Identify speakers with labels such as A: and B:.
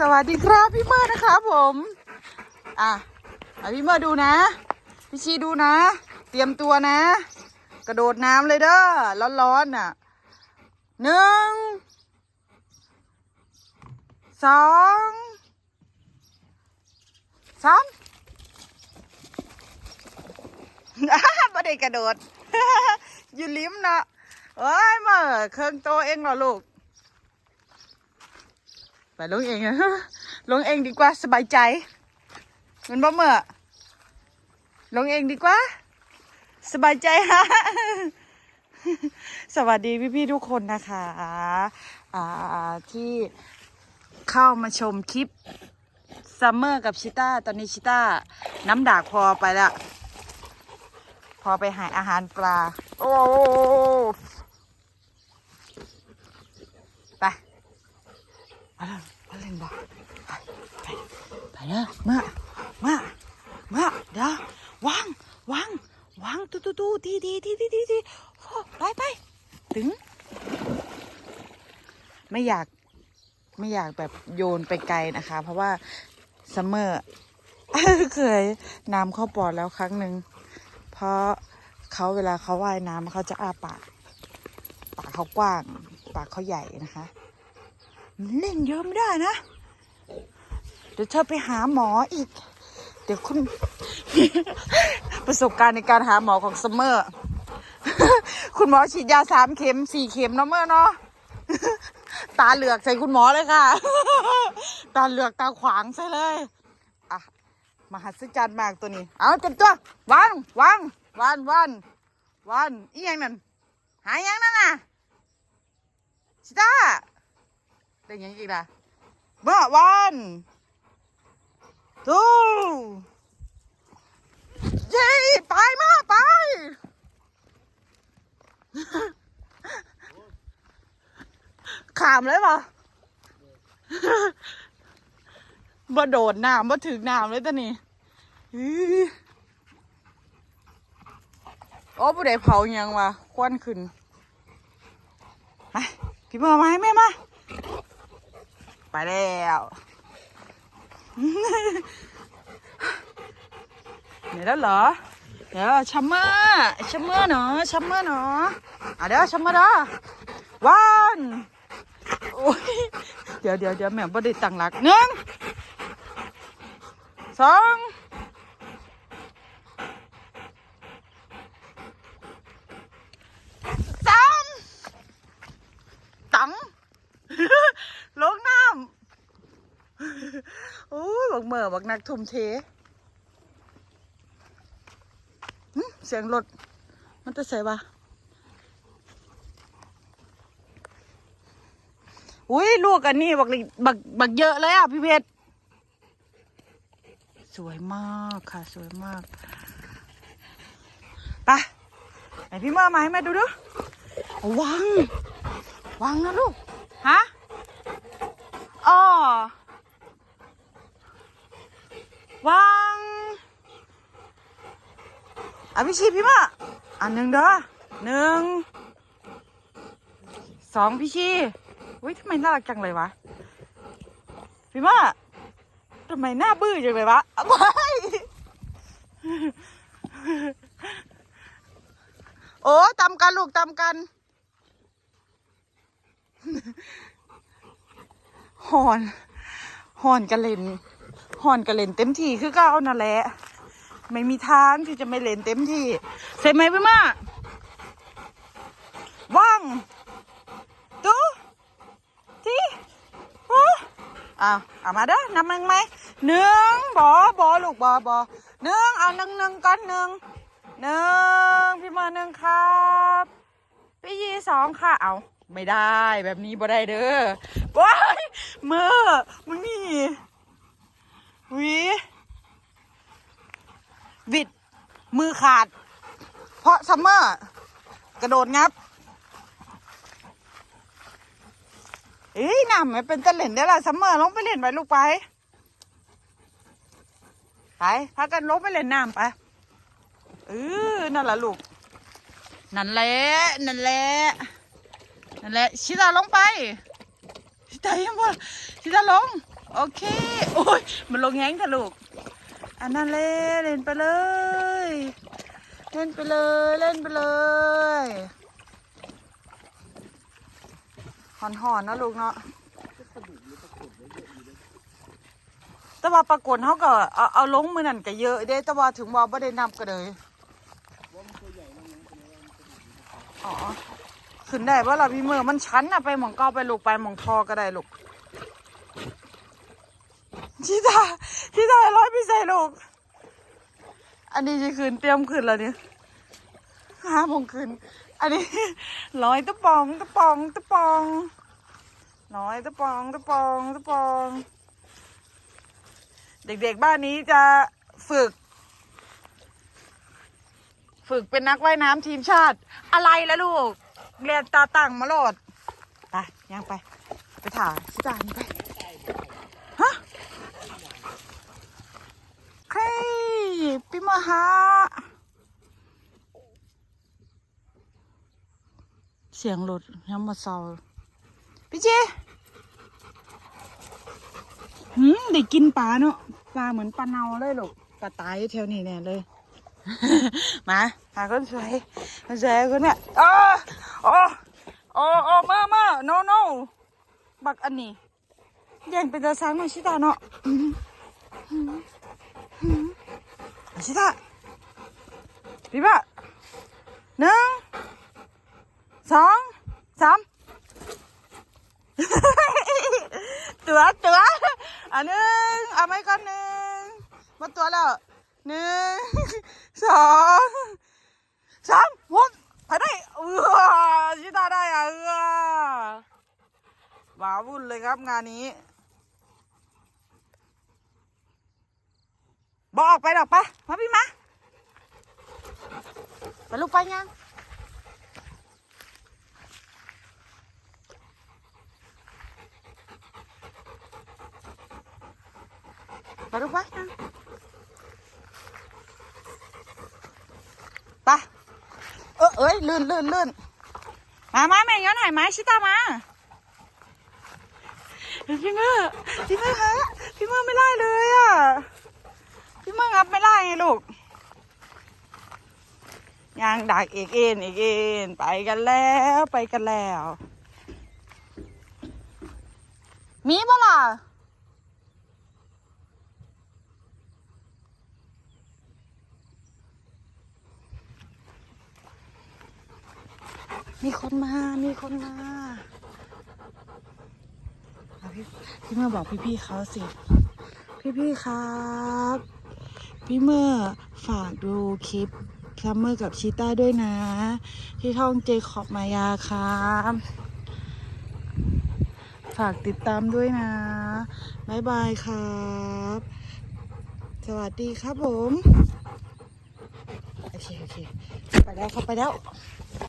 A: สวัสดีครับพี่เมอร์นะครับผม อะอพี่เมอร์ดูนะ พี่ชีดูนะ เตรียมตัวนะ กระโดดน้ำเลยเด้อ ร้อนๆน่ะหนึ่ง สองสามบ่ได้กระโดด อยู่ลิ้มเนาะเอ้ยเมื่อเครื่องโตเองเหรอลูก ไปลงเองนะลงเองดีกว่าสบายใจเงินบ่เมื่อลงเองดีกว่า สบายใจฮะสวัสดีพี่ๆทุกคนนะคะอ่าที่เข้ามาชมคลิปซัมเมอร์กับชิต้า ตอนนี้ชิต้า น้ำด่าพอไปแล้ว พอไปหาอาหารปลา โอ้ไป มาเล่นมาเล่นบ่ไปไปไปเด้อมามามาเดี๋ยววางวางวางตู้ตู้ตู้ดีดีดีดีดีดีไปไปถึง ไม่อยากไม่อยากแบบโยนไปไกลนะคะ เพราะว่าซัมเมอร์เคยน้ำเข้าปอดแล้วครั้งหนึ่งเพราะเขาเวลาเขาว่ายน้ำเขาจะอ้าปาก ปากเขากว้าง ปากเขาใหญ่นะคะ เล่นเยอะไม่ได้นะ เดี๋ยวเธอไปหาหมออีก เดี๋ยวคุณประสบการณ์ในการหาหมอของซัมเมอร์ คุณหมอฉีดยาสามเข็มสี่เข็มเนาะเมื่อเนาะตาเหลือกใส่คุณหมอเลยค่ะ ตาเหลือกตาขวางใส่เลยอะมหัศจรรย์มากตัวนี้ เอาเต็มตัววางวางวันวันวันอีหยังนั่นหายยังนั่นน่ะชิต้า ได้ยังอีกล่ะเมื่อวันตูเย้ไปมาไปขามเลยปะบ่โดดน้ำบ่ถึงน้ำเลยตอนนี้อื้อโอ้ผู้ใดเผายังวะควันขึ้นมาพี่เมื่อมาให้แม่มา ไปแล้ว เหนื่อยแล้วเหรอ เดี๋ยวชัมเมอร์ชัมเมอร์เนาะชัมเมอร์เนาะอะเดี๋ยวชัมเมอร์เด้อวันโอ้ยเดี๋ยวเดี๋ยวเดี๋ยวแม่บ่ได้ตั้งหลักหนึ่งสองสามตัง ลงน้ำโอ้ยบัก เหม่อบักนักทุ่มเทเสียงรถมันจะใส่ปะอุ้ยลูกอันนี้บักลิบักบักเยอะเลยอะพี่เพชรสวยมากค่ะ สวยมากไปไหนพี่เมื่อมาให้แม่ดูดูวางวางนะลูกฮะอ๋อ วางอะพี่ชีพี่มื่ออันหนึ่งเด้อหนึ่งสองพี่ชีอุ้ยทำไมน่ารักจังเลยวะพี่มื่อทำไมหน้าบื้อจังเลยวะเอาไปโอ้ตำกันลูกตำกันหอนหอนกันเล่น หอนกันเล่นเต็มที่คือก็เอานั่นแหละไม่มีทางที่จะไม่เล่นเต็มที่ใช่ไหมพี่มาว่างตู้ที่อ้าวเอามาเด้อนับมึงไหมหนึ่งบอบอลูกบอบอหนึ่งเอาหนึ่งหนึ่งก่อนหนึ่งหนึ่งพี่มาหนึ่งครับพี่ยีสองค่ะเอาไม่ได้แบบนี้บ่ได้เด้อว้ายมือมึงนี่ วีวิด มือขาด เพราะซัมเมอร์ กระโดดงับเอ้ยน้ำไม่เป็นตะเล่นได้ละซัมเมอร์ลงไปเล่นไปลูกไป ไปพากันลงไปเล่นน้ำไปเออนั่นแหละลูก นั่นแหละ นั่นแหละ นั่นแหละ ชิตาลงไป ชิตายังบ่ชิตาลง โอเค โอ้ย มันลงแห้งทะลูก อันนั้นเล่นเล่นไปเลย เล่นไปเลย เล่นไปเลยหอนหอนนะลูกเนาะแต่ว่าปรากฏเขาก็เอาเอาลงมือนั่นก็เยอะเด้แต่ว่าถึงว่าไม่ได้นับก็เลยอ๋อขึ้นได้ว่าเราพี่เมื่อมันชันอะไปหมองเก้าไปลูกไปหมองทอก็ได้ลูก ชิตาชิตาร้อยพี่ใส่ลูก อันนี้จะคืนเตรียมคืนแล้วเนี่ยห้าโมงคืน อันนี้ร้อยตะปองตะปองตะปองร้อยตะปองตะปองตะปอง เด็กๆบ้านนี้จะฝึก ฝึกเป็นนักว่ายน้ำทีมชาติ อะไรละลูก เรียนตาตั้งมาโลดไปย่างไป ไปถ่ายชิตานไป ฮะใคร พี่มาหาเสียงรถยังมาเศร้าพี่เจหืมได้กินปลาเนาะปลาเหมือนปลาเนาเลยหลูกปลาตายแถวนี้แน่เลย มาหาคนสวยคนสวยคนเนี้ยเออโอ้โอ้โอ้มามา no no บักอันนี้แย่งเป็นตาสังหน่อยชิตาเนาะ ชิตาพี่บ้าหนึ่งสองสามตัวตัวอันหนึ่งเอาไว้ก่อนหนึ่งมาตัวแล้วหนึ่งสองสามหมดไปได้เออชิตาได้อะเออว้าวุ่นเลยครับงานนี้ บอกออกไปดอกปะมาพี่มาไปลูกไปยังไปลูกไปยังไปเออเอ้ยลื่นลื่นลื่นมามาแม่ย้อนหายไม้ชิตามาพี่เมื่อพี่เมื่อฮะพี่เมื่อไม่ไล่เลยอะ เมื่องับไม่ได้ไงลูกยางดักเอกเอ็นเอกเอ็นไปกันแล้วไปกันแล้ว มีปะล่ะมีคนมา มีคนมาพี่พี่มื่อบอกพี่ๆเขาสิ พี่ๆครับ พี่เมื่อฝากดูคลิปซัมเมอร์กับชีต้าด้วยนะ ที่ท่องเจคอบมายาครับฝากติดตามด้วยนะ บ๊ายบายครับ สวัสดีครับผม โอเค โอเค ไปแล้วเข้าไปแล้ว